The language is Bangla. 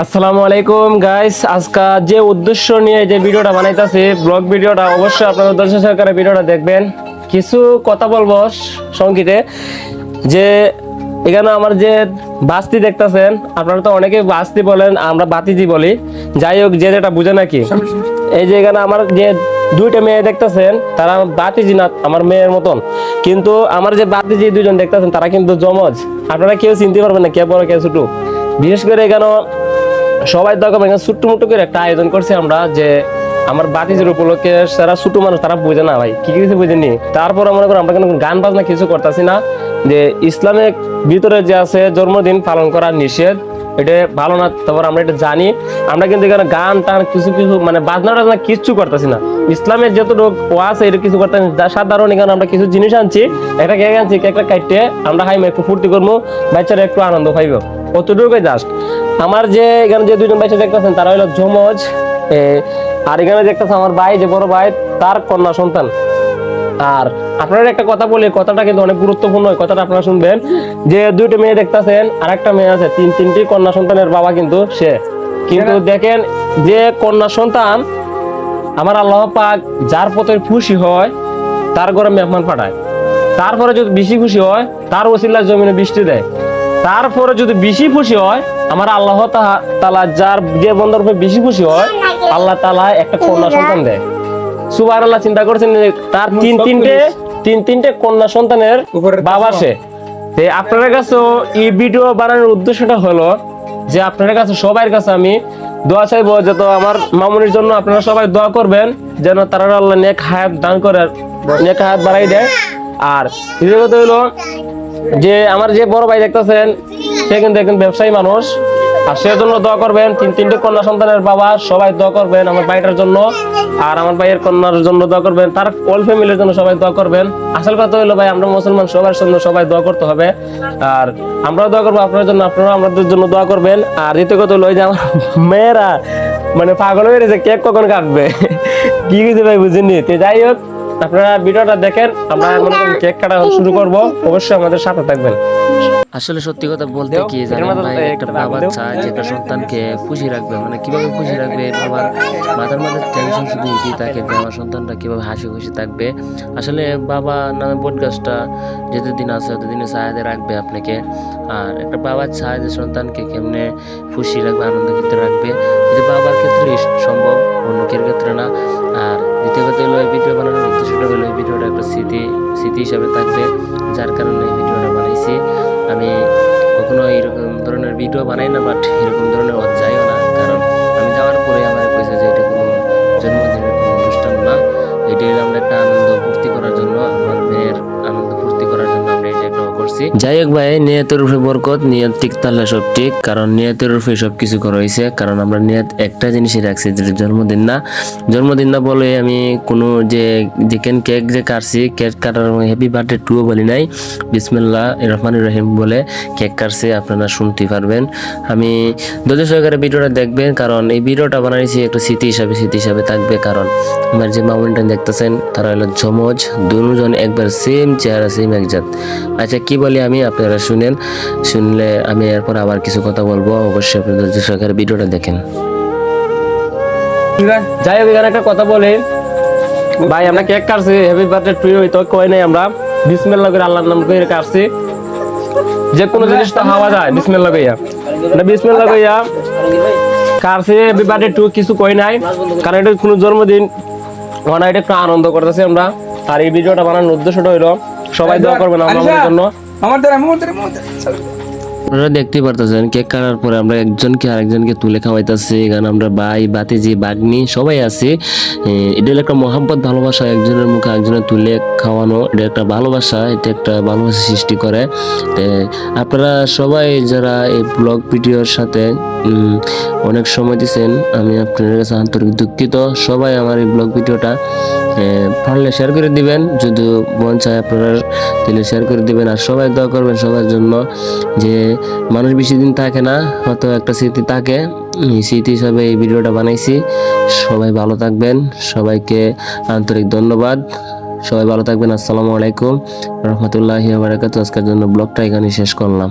আসসালামু আলাইকুম গাইস আজকা যে উদ্দেশ্য নিয়ে যে ভিডিওটা বানাইতাছি ব্লগ ভিডিওটা, অবশ্যই আপনারা উদ্দেশ্য সহকারে ভিডিওটা দেখবেন। কিছু কথা বলব সংক্ষিতে যে এখানে আমার যে বাস্তি দেখতাছেন, আপনারা তো অনেকে বাস্তি বলেন, আমরা বাতিজি বলি। যাই হোক, যে যেটা বুঝে নাকি। এই যে এখানে আমার যে দুইটা মেয়ে দেখতেছেন, তারা বাতিজি না, আমার মেয়ের মতন। কিন্তু আমার যে বাতিজি দুজন দেখতেছেন, তারা কিন্তু জমজ আপনারা কেউ চিনতে পারবেন না, কে বড়, কে ছোট। বিশেষ করে এখানে সবাই দেখো এখানে ছোট্ট মোটো করে একটা আয়োজন করছি আমরা যে আমার বাতিজের উপলক্ষে যারা ছোট মানুষ, তারা বোঝে না ভাই, কি কিছু বুঝেনি তারপর মনে করো আমরা কোনো গান বাজনা কিছু করতেছি না, যে ইসলামের ভিতরে যে আছে জন্মদিন পালন করা নিষেধ, এটা ভালো না, তারপর আমরা এটা জানি, আমরা কিন্তু এখানে গান, টান কিছু কিছু মানে বাজনা টাজনা কিচ্ছু করতেছি না। ইসলামের যতটুকু আছে, এটা কিছু করতেছি সাধারণ এখানে আমরা কিছু জিনিস আনছি, একটা কেক আনছি, কেকটা কাটতে আমরা হাইমে একটু ফুর্তি করব বাচ্চারা একটু আনন্দ পাইব। অতটুকুই জাস্ট আমার যে এখানে যে দুজন বাচ্চা দেখতেছেন তারা হলো যমজ আর এখানে দেখতেছে আমার ভাই যে বড় ভাই তার কন্যা সন্তান। আর আপনার একটা কথা বলি কথাটা কিন্তু অনেক গুরুত্বপূর্ণ কথাটা আপনারা শুনবেন। যে দুইটা মেয়ে দেখতেছেন আর একটা মেয়ে আছে তিন তিনটি কন্যা সন্তানের বাবা কিন্তু সে। কিন্তু দেখেন যে কন্যা সন্তান আমার আল্লাহ পাক যার পথে খুশি হয় তার ঘরে মেহমান পাঠায়। তারপরে যদি বেশি খুশি হয় তার ওসিল্লা জমিনে বৃষ্টি দেয়। তারপরে যদি বেশি খুশি হয় আমার আল্লাহ তালা যার যে বন্ধুর উপরে বেশি খুশি হয় আল্লাহ তালা একটা কন্যা সন্তান দেয়। সুবাহ আল্লাহ চিন্তা করছেন তার তিন তিনটে তিন তিনটে কন্যা সন্তানের বাবা সে তে আপনাদের কাছেও এই ভিডিও বানানোর উদ্দেশ্যটা হলো যে আপনাদের কাছে সবার কাছে আমি দোয়া চাইব যে তো আমার মামুনির জন্য আপনারা সবাই দোয়া করবেন যেন তারা আল্লাহ নেক হায়াত দান করে নেক হায়াত বাড়াই দেয়। আর দ্বিতীয় কথা হলো যে আমার যে বড় ভাই দেখতেছেন সে কিন্তু একজন ব্যবসায়ী মানুষ। আর সে জন্য দোয়া করবেন, তিন তিনটে কন্যা সন্তানের বাবা, সবাই দোয়া করবেন আমার ভাইটার জন্য। আর আমার ভাইয়ের কন্যার জন্য দোয়া করবেন, তার অল ফ্যামিলির জন্য সবাই দোয়া করবেন। আসল কথা হলো ভাই, আমরা মুসলমান, সবার জন্য সবাই দোয়া করতে হবে। আর আমরাও দোয়া করব আপনার জন্য, আপনারাও আমাদের জন্য দোয়া করবেন। আর দ্বিতীয় কথা হলো যে আমার মেয়েরা মানে পাগল হয়ে গেছে, কেক কখন কাটবে? কি কিছু ভাই, বুঝিনি? তো যাই হোক আপনারা ভিডিওটা দেখেন আমরা মনে করেন কেক কাটা শুরু করব অবশ্যই আমাদের সাথে থাকবেন। আসলে সত্যি কথা বলতে কি জানেন ভাই একটা বাবা। চায় যে একটা সন্তানকে খুশি রাখবে মানে কীভাবে খুশি রাখবে বাবার মাথার মধ্যে টেনশন শুধু এটাই থাকে যে আমার সন্তানটা কীভাবে হাসি খুশি থাকবে। আসলে বাবা নামে বোট গাছটা যতদিন আছে ততদিনে ছায়াতে রাখবে আপনাকে। আর একটা বাবার চায় যে সন্তানকে কেমনে খুশি রাখবে আনন্দের ক্ষেত্রে রাখবে। এটা বাবার ক্ষেত্রে ভিডিও বানাই না বাট এরকম ধরনের ওর যাইও না। কারণ আমি যাওয়ার পরে আমার কইছে যে এটা কোনো জন্মদিনের কোনো অনুষ্ঠান না। এটা আমরা একটা আনন্দ ফুর্তি করার জন্য। আমার করছি। যাই হোক ভাই নিয়তের উপরে বরকত নিয়ত ঠিক তাহলে সব ঠিক, কারণ নিয়তের উপরে সব কিছু করা হয়েছে, কারণ আমরা নিয়ত একটা জিনিসই রাখছি যেটা জন্মদিন না। জন্মদিন না বলে আমি কোনো যে চিকেন কেক যে কাটছি, কেক কাটার হ্যাপি বার্থডে টুও বলি নাই। বিসমিল্লাহ রহমান রহিম বলে কেক কাটছে, আপনারা শুনতে পারবেন। আমি ধৈর্য সহকারে ভিডিওটা দেখবেন, কারণ এই ভিডিওটা বানাইছি একটা স্মৃতি হিসাবে স্মৃতি হিসাবে থাকবে, কারণ আমার যে মামুনটা দেখতেছেন, তারা হলো যমজ, দুজন একবার সেম চেহারা সেম একজাত আচ্ছা কি বলি আমি, আপনারা শুনেন। শুনলে আমি এরপর আবার কিছু কথা বলব। অবশ্যই আপনারা ধৈর্য সহকারে ভিডিওটা দেখেন। যাই হোক, এখানে একটা কথা বলি। ভাই, আমরা কেক কাটছি। হ্যাপি বার্থডে টু হইতো কই নাই আমরা। বিসমিল্লাহ করে আল্লাহর নাম করে কাটছি। যে কোনো জিনিস তো হাওয়া যায়, বিসমিল্লাহ কইয়া। না বিসমিল্লাহ কইয়া কাটছি। হ্যাপি বার্থডে টু কিছু কই নাই। কারণ এটা কোনো জন্মদিন। মানে এটা একটু আনন্দ করতেছি আমরা। আর এই ভিডিওটা বানানোর উদ্দেশ্যটা হইল, সবাই দোয়া করবেন আমার জন্য। আমার দ্বারা, আমার আপনারা দেখতেই পারতেছেন, কেক কাটার পরে আমরা একজনকে আরেকজনকে তুলে খাওয়াইতেছি। এখানে আমরা ভাই বাতিজি বাগনি সবাই আছি। এটা একটা মহাব্বত, ভালোবাসা। একজনের মুখে একজনের তুলে খাওয়ানো, এটা একটা ভালোবাসা, এটা একটা ভালোবাসা সৃষ্টি করে। আপনারা সবাই যারা এই ব্লগ ভিডিওর সাথে অনেক সময় দিচ্ছেন আমি আপনাদের কাছে আন্তরিক দুঃখিত। সবাই আমার এই ব্লগ ভিডিওটা পারলে শেয়ার করে দিবেন। যদি মন চায় আপনারা তাহলে শেয়ার করে দিবেন। আর সবাই দোয়া করবেন সবার জন্য যে মানুষ বেশি দিন থাকে না, হয়তো একটা স্মৃতি থাকে। স্মৃতি হিসাবে এই ভিডিওটা বানাইছি। সবাই ভালো থাকবেন। সবাইকে আন্তরিক ধন্যবাদ। সবাই ভালো থাকবেন। আসসালামু আলাইকুম। রহমতুল্লাহি বারাকাতু আজকের জন্য ব্লগটা এখানে শেষ করলাম।